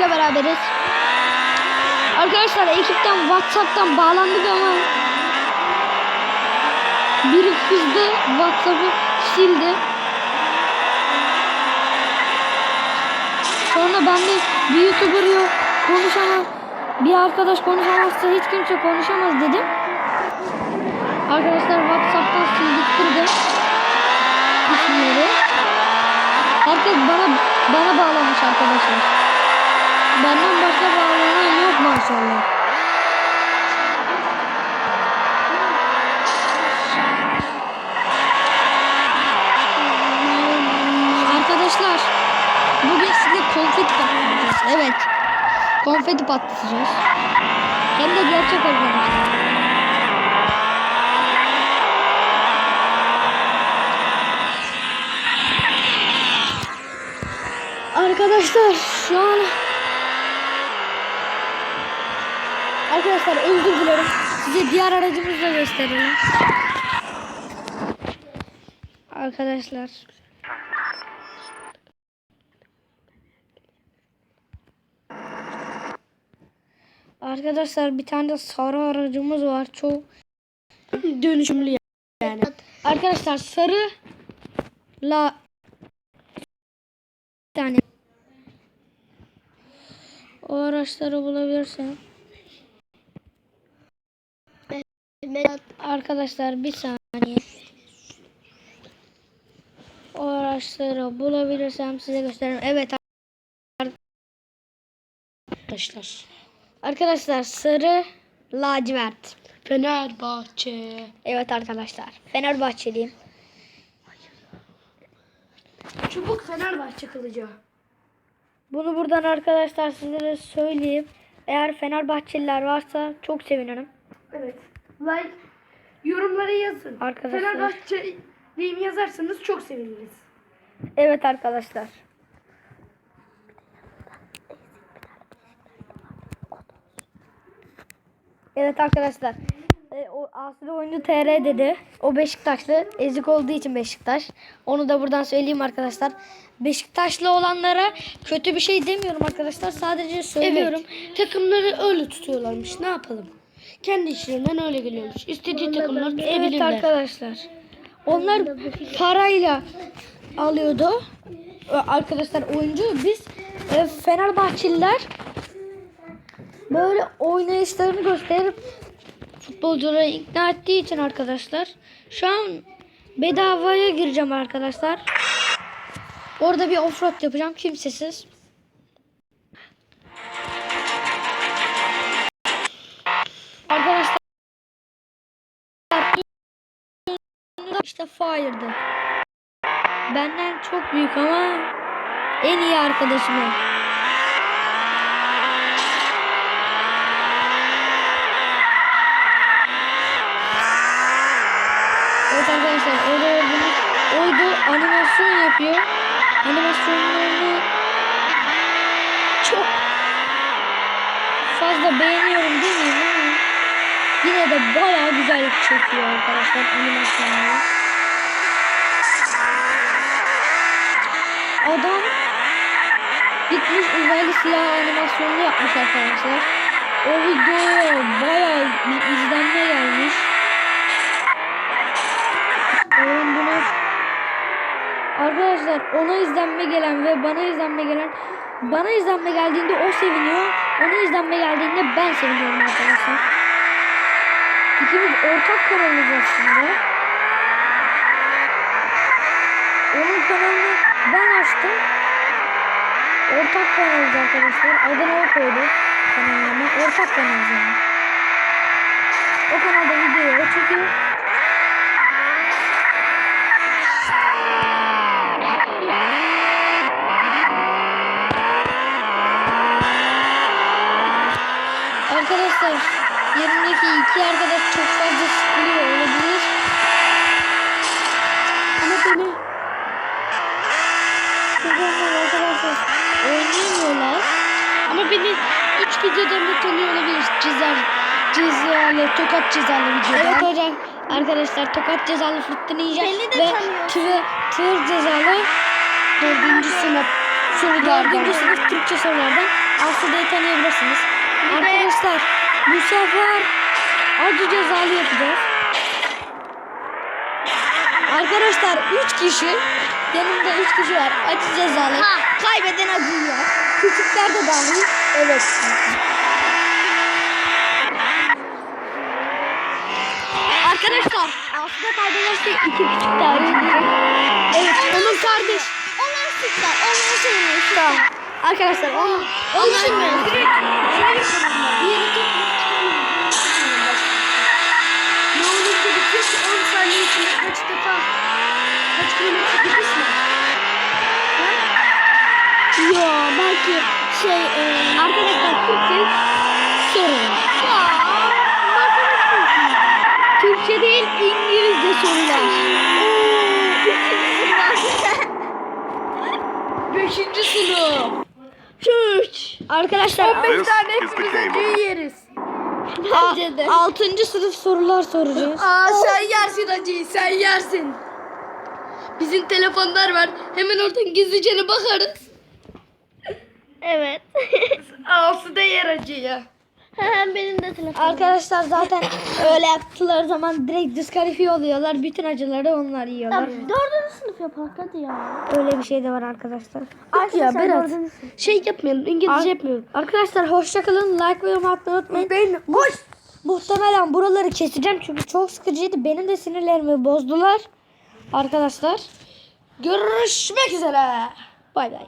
ekiple beraberiz. Arkadaşlar ekipten WhatsApp'tan bağlandık ama biri kızdı WhatsApp'ı sildi. Sonra ben de bir YouTuber yok konuşamaz. Bir arkadaş konuşamazsa hiç kimse konuşamaz dedim. Arkadaşlar WhatsApp'tan sildirttirdim isimleri. Herkes bana bana bağlamış arkadaşlar. Benden başka bağlanan yok maşallah. Arkadaşlar bugün size konfeti patlatacağız. Evet. Konfeti patlatacağız. Hem de gerçek arkadaşlar. Arkadaşlar şu an Arkadaşlar özür dilerim. Size diğer aracımızı da gösterelim. Arkadaşlar. Arkadaşlar bir tane de sarı aracımız var. Çok Dönüşümlü yani. Arkadaşlar sarı la bir tane o araçları bulabilirsem arkadaşlar bir saniye o araçları bulabilirsem size gösteririm. Evet Arkadaşlar. arkadaşlar sarı lacivert. Fenerbahçe. Evet arkadaşlar Fenerbahçeliyim. Çubuk Fenerbahçe kılıcı. Bunu buradan arkadaşlar sizlere söyleyeyim. Eğer Fenerbahçeliler varsa çok sevinirim. Evet. Like yorumlara yazın. Arkadaşlar. Fenerbahçe diyeyim yazarsanız çok seviniriz. Evet arkadaşlar. Evet arkadaşlar. E, o Aslı oyuncu TR dedi. O Beşiktaşlı. Ezik olduğu için Beşiktaş. Onu da buradan söyleyeyim arkadaşlar. Beşiktaşlı olanlara kötü bir şey demiyorum arkadaşlar. Sadece söylüyorum. Evet. Takımları öyle tutuyorlarmış. Ne yapalım? Kendi işlerinden öyle geliyormuş. İstediği takımlar Evet tutabilirler. arkadaşlar. Onlar parayla alıyordu. Arkadaşlar oyuncu biz e, Fenerbahçeliler böyle oynayışlarını gösterip futbolcuları ikna ettiği için arkadaşlar şu an bedavaya gireceğim arkadaşlar. Orada bir offroad yapacağım kimsesiz. İşte Fire'dı. Benden çok büyük ama en iyi arkadaşım o. Evet arkadaşlar orada olduğumuz oydu animasyon yapıyor. Animasyonlarını çok fazla beğeniyorum demeyeyim ama yine de bayağı güzel çekiyor arkadaşlar animasyonları. Adam gitmiş uzaylı silah animasyonunu yapmış arkadaşlar. O videoya bayağı izlenme gelmiş. Oğlum bunu Arkadaşlar ona izlenme gelen ve bana izlenme gelen bana izlenme geldiğinde o seviniyor. Ona izlenme geldiğinde ben seviniyorum arkadaşlar. İkimiz ortak kanalımız aslında. Onun kanalını ben açtım. Ortak kanalımız arkadaşlar. Adını o koydu kanalıma. Ortak kanalımız yani. O kanalda videoyu çekiyor. Arkadaşlar yanımdaki iki arkadaş çok fazla sıkılıyor olabilir. Ama beni çok onlar arkadaşlar oynayamıyorlar. Ama beni 3 videodan da tanıyor olabilir. Cizar, cezalı, tokat cezalı videodan. Evet hocam arkadaşlar tokat cezalı fırtına ninja ve tır, tır cezalı Dördüncü sınıf dördüncü sorulardan. sınıf Türkçe sorulardan Aslı'yı tanıyabilirsiniz. Arkadaşlar bu sefer acı cezalı yapacağız. Arkadaşlar 3 kişi yanımda 3 kişi var. Acı cezalı. Ha. Kaybeden acı yiyor. Küçükler de dahil. Evet. Arkadaşlar Aslı kaybederse iki küçük yiyecek. Evet onun kardeş. Onlar sütler. Onlar seviyor. Tamam. Arkadaşlar onu Onlar seviyor. Ne olur ki ki 10 saniye içinde kaç defa kaç kilometre gidiyorsun? Yo belki şey e, Arkadaşlar Türkçe sorun. Türkçe değil İngilizce sorular. Beşinci sınıf. Türk. Arkadaşlar This is the game. yeriz. Bence de. Altıncı sınıf sorular soracağız. Aa sen yersin acıyı sen yersin. Bizim telefonlar var. Hemen oradan gizlice bakarız. Evet. Alsı da yer acıyı. Hem benim. Arkadaşlar zaten öyle yaptılar zaman direkt diskalifiye oluyorlar. Bütün acıları onlar yiyorlar. Dördüncü sınıf yapak hadi ya. Öyle bir şey de var arkadaşlar. ya Berat. Şey yapmayalım İngilizce Ar- yapmayalım. Arkadaşlar hoşça kalın. Like ve yorum atmayı unutmayın. Ben boş. Muhtemelen buraları keseceğim çünkü çok sıkıcıydı. Benim de sinirlerimi bozdular. Arkadaşlar Görüşmek üzere. bay bay.